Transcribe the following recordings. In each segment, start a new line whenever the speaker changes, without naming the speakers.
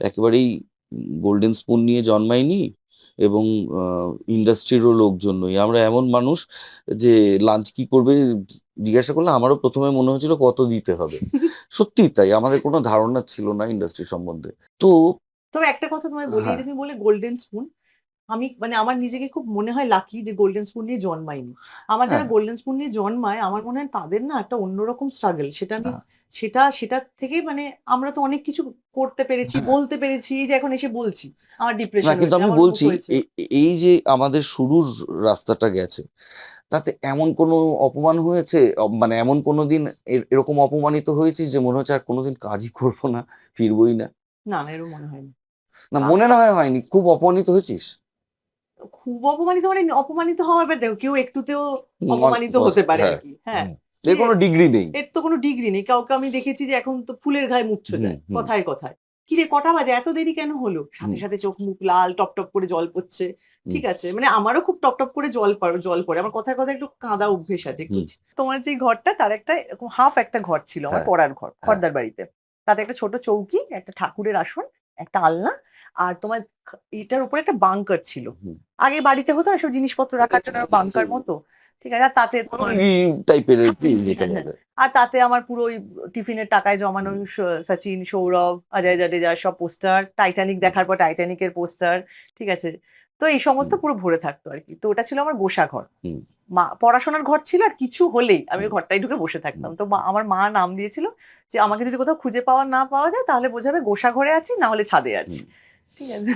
একেবারেই golden spoon নিয়ে জন্মাইনি এবং ইন্ডাস্ট্রিরও লোকজন নই আমরা এমন মানুষ যে লাঞ্চ কি করবে জিজ্ঞাসা করলে আমারও প্রথমে মনে হয়েছিল কত দিতে হবে। সত্যি তাই আমাদের কোনো ধারণা ছিল না ইন্ডাস্ট্রি সম্বন্ধে। তো
তবে একটা কথা তোমায় বলি
হ্যাঁ।
তুমি বলে গোল্ডেন স্পুন আমি মানে আমার নিজেকে খুব মনে হয় লাকি যে গোল্ডেন স্পুন নিয়ে জন্মাইনি। আমার যারা
হ্যাঁ।
গোল্ডেন স্পুন নিয়ে জন্মায় আমার মনে হয় তাদের না একটা অন্যরকম স্ট্রাগল সেটা আমি
হ্যাঁ।
সেটা সেটা থেকে মানে আমরা তো অনেক কিছু করতে পেরেছি
হ্যাঁ।
বলতে পেরেছি এই যে এখন এসে বলছি আমার ডিপ্রেশন
কিন্তু আমি বলছি এই যে আমাদের শুরুর রাস্তাটা গেছে তাতে এমন কোনো অপমান হয়েছে? মানে এমন কোনো দিন এর- এরকম অপমানিত হয়েছি যে মনে হচ্ছে আর কোনোদিন কাজই করব না ফিরবই না?
না না এরকম মনে হয়নি। না
না মনে না হয় হয়নি খুব অপমানিত হয়েছিস?
খুব অপমানিত মানে অপমানিত হওয়া এবার দেখো কেউ একটুতেও অপমানিত হতে পারে আর
হ্যাঁ,
কি হ্যাঁ
এর কোনো ডিগ্রি নেই।
এর তো কোনো ডিগ্রি নেই কাউকে আমি দেখেছি যে এখন তো ফুলের গায়ে মুচ্ছ যায়। কথায় কথায়। কি রে কটা বাজে? এত দেরি কেন হলো? সাথে সাথে চোখ মুখ লাল টপ টপ করে জল পড়ছে ঠিক আছে? মানে আমারও খুব টপ টপ করে জল পড়ে জল পড়ে আমার কথায় কথায় একটু কাঁদা অভ্যেস আছে তোমার যে ঘরটা তার একটা এরকম হাফ একটা ঘর ছিল আমার
হ্যাঁ,
পড়ার ঘর
হ্যাঁ।
খর্দার বাড়িতে। তাতে একটা ছোট চৌকি একটা ঠাকুরের আসন একটা আলনা আর তোমার এটার উপরে একটা বাংকার ছিল। আগে বাড়িতে হতো না সব জিনিসপত্র রাখার জন্য বাংকার মতো। ঠিক আছে আর তাতে তোমার
টাইপের
আর তাতে আমার পুরো ওই টিফিনের টাকায় জমানো সচিন সৌরভ অজয় জাডেজার সব পোস্টার টাইটানিক দেখার পর টাইটানিকের পোস্টার ঠিক আছে। তো এই সমস্ত পুরো ভরে থাকতো আর কি। তো ওটা ছিল আমার গোসা ঘর। মা পড়াশোনার ঘর ছিল আর কিছু হলেই আমি ঘরটাই ঢুকে বসে থাকতাম। তো আমার মা নাম দিয়েছিল যে আমাকে যদি কোথাও খুঁজে পাওয়া না পাওয়া যায় তাহলে বোঝাবে গোসা ঘরে আছি না হলে ছাদে আছি। ঠিক আছে।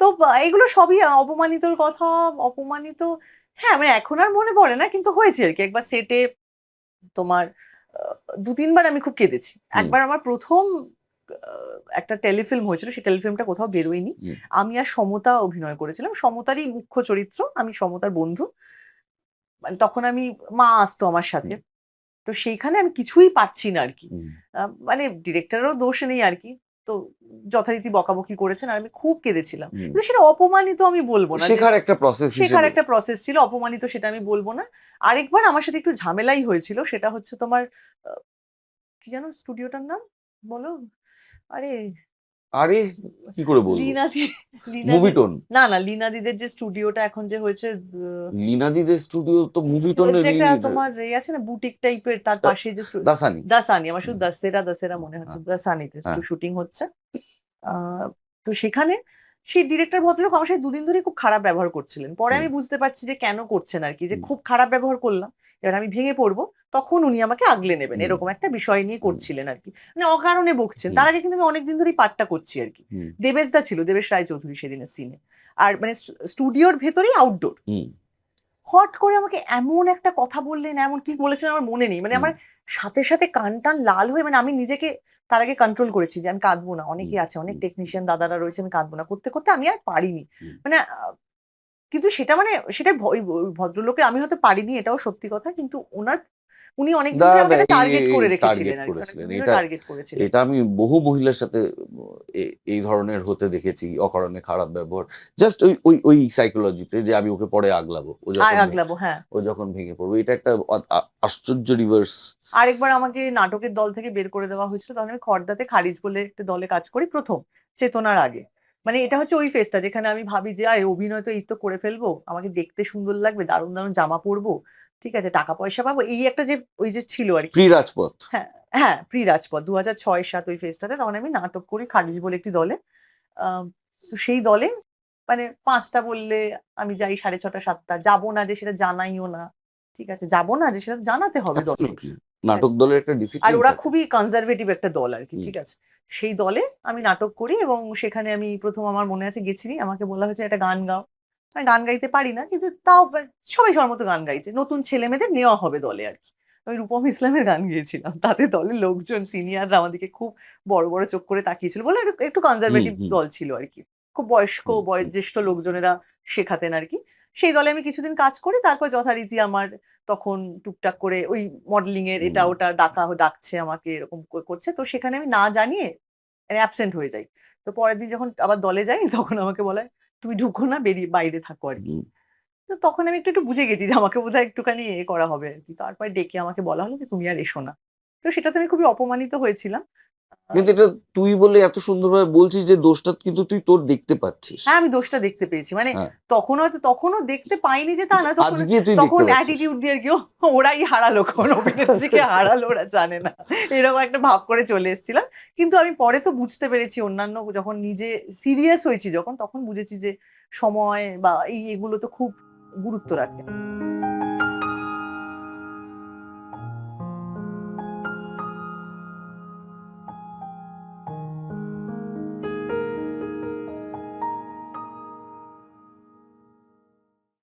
তো এগুলো সবই অপমানিতর কথা অপমানিত হ্যাঁ মানে এখন আর মনে পড়ে না কিন্তু হয়েছে আর কি। একবার সেটে তোমার দু তিনবার আমি খুব কেঁদেছি। একবার আমার প্রথম একটা টেলিফিল্ম হয়েছিল সেই টেলিফিল্মটা কোথাও বেরোয়নি। আমি আর সমতা অভিনয় করেছিলাম। সমতারই মুখ্য চরিত্র আমি সমতার বন্ধু। মানে তখন আমি মা আসতো আমার সাথে। তো সেইখানে আমি কিছুই পারছি না আর কি। মানে ডিরেক্টরেরও দোষ নেই আর কি। তো যথারীতি বকাবকি করেছেন আর আমি খুব কেঁদেছিলাম। কিন্তু সেটা অপমানিত আমি বলব না
শেখার একটা প্রসেস
শেখার একটা প্রসেস ছিল অপমানিত সেটা আমি বলব না। আরেকবার আমার সাথে একটু ঝামেলাই হয়েছিল সেটা হচ্ছে তোমার কি জানো স্টুডিওটার নাম? বলো। আরে
আরে কি করে বলব?
লীনাদি
মুভিটোন
না না লিনাদিদের যে স্টুডিওটা এখন যে হয়েছে
লীনাদিদের স্টুডিও তো মুভিটোনের
যেটা তোমার এই আছে না বুটিক টাইপের তার পাশে যে
দাসানি।
দাসানি আমার শুধু দাসেরা দাসেরা মনে হচ্ছে দাসানিতে
হ্যাঁ।
শুটিং হচ্ছে। আহ, তো সেখানে সেই ডিরেক্টর ভদ্রলোক আমার সাথে দুদিন ধরে খুব খারাপ ব্যবহার করছিলেন। পরে আমি বুঝতে পারছি যে কেন করছেন আর কি যে খুব খারাপ ব্যবহার করলাম। এবার আমি ভেঙে পড়ব তখন উনি আমাকে আগলে নেবেন এরকম একটা বিষয় নিয়ে করছিলেন আর কি। মানে অকারণে বকছেন। তার আগে কিন্তু আমি অনেকদিন ধরেই পাঠটা করছি আর কি। দেবেশদা ছিল দেবেশ রায় চৌধুরী সেদিনের সিনে আর মানে স্টুডিওর ভেতরেই আউটডোর। হট করে আমাকে এমন একটা কথা বললেন এমন কি বলেছেন আমার মনে নেই। মানে আমার সাথে সাথে কান টান লাল হয়ে মানে আমি নিজেকে তার আগে কন্ট্রোল করেছি যে আমি কাঁদবো না। অনেকে আছে অনেক টেকনিশিয়ান দাদারা রয়েছে আমি কাঁদবো না। করতে করতে আমি আর পারিনি। মানে কিন্তু সেটা মানে সেটা ভদ্রলোকে আমি হয়তো পারিনি এটাও সত্যি কথা। কিন্তু ওনার উনি অনেক টার্গেট করে রেখেছিলেন
করেছিলেন। এটা- এটা আমি বহু মহিলার সাথে এই ধরনের হতে দেখেছি অকারণে খারাপ ব্যবহার। জাস্ট ওই ওই ওই সাইকোলজিতে যে আমি ওকে পরে আগলাবো ও যখন
আগলাবো হ্যাঁ।
ও যখন ভেঙে পড়বে। এটা একটা আশ্চর্য রিভার্স
আরেকবার আমাকে নাটকের দল থেকে বের করে দেওয়া হয়েছিল তখন আমি খর্দাতে খারিজ বলে একটা দলে কাজ করি প্রথম চেতনার আগে। মানে এটা হচ্ছে ওই ফেসটা যেখানে আমি ভাবি যে আয় অভিনয় তো এই তো করে ফেলব আমাকে দেখতে সুন্দর লাগবে দারুণ দারুণ জামা পরবো ঠিক আছে টাকা পয়সা পাবো। এই একটা যে ওই যে ছিল আর কি।
রাজপথ
হ্যাঁ প্রি রাজপথ দু হাজার ছয় সাত ওই ফেসটাতে তখন আমি নাটক করি খারিজ বলে একটি দলে। তো সেই দলে মানে পাঁচটা বললে আমি যাই সাড়ে ছটা সাতটা। যাব না যে সেটা জানাইও না। ঠিক আছে যাব না যে সেটা জানাতে হবে দলে।
নাটক দলের একটা
আর ওরা খুবই কনজারভেটিভ একটা দল আর কি ঠিক আছে। সেই দলে আমি নাটক করি এবং সেখানে আমি প্রথম আমার মনে আছে গেছিনি আমাকে বলা হয়েছে একটা গান গাও। আমি গান গাইতে পারি না কিন্তু তাও সবাই সবার মতো গান গাইছে। নতুন ছেলে মেয়েদের নেওয়া হবে দলে আর কি। আমি রূপম ইসলামের গান গিয়েছিলাম তাতে দলের লোকজন সিনিয়ররা আমাদেরকে খুব বড় বড় চোখ করে তাকিয়েছিল বলে একটু- কনজারভেটিভ। দল ছিল আর কি। খুব বয়স্ক
হুম।
লোকজনেরা শেখাতেন আর কি। সেই দলে আমি কিছুদিন কাজ করি তারপর যথারীতি আমার তখন টুকটাক করে ওই মডেলিং এর এটা ওটা ডাকা ডাকছে আমাকে এরকম করছে। তো সেখানে আমি না জানিয়ে অ্যাবসেন্ট হয়ে যাই। তো পরের দিন যখন আবার দলে যাই তখন আমাকে বলে তুমি ঢুকো না বেরিয়ে বাইরে থাকো আর কি। তো তখন আমি একটু একটু বুঝে গেছি যে আমাকে বোধহয় একটুখানি এ করা হবে আর কি। তারপরে ডেকে আমাকে বলা হলো যে তুমি আর এসো না। তো সেটাতে আমি খুবই অপমানিত হয়েছিলাম।
কিন্তু এটা তুই বলে এত সুন্দরভাবে বলছিস যে দোষটা কিন্তু তুই তোর দেখতে পাচ্ছিস।
হ্যাঁ আমি দোষটা দেখতে পেয়েছি। মানে
হ্যাঁ।
তখন হয়তো তখনও দেখতে পাইনি যে তা না তখন তখন অ্যাটিটিউড দিয়ে আর কি ওরাই হারালো কোন অভিনেত্রীকে হারালো ওরা জানে না। এরকম একটা ভাব করে চলে এসেছিলাম। কিন্তু আমি পরে তো বুঝতে পেরেছি অন্যান্য যখন নিজে সিরিয়াস হয়েছি যখন তখন বুঝেছি যে সময় বা এই এগুলো তো খুব গুরুত্ব রাখে।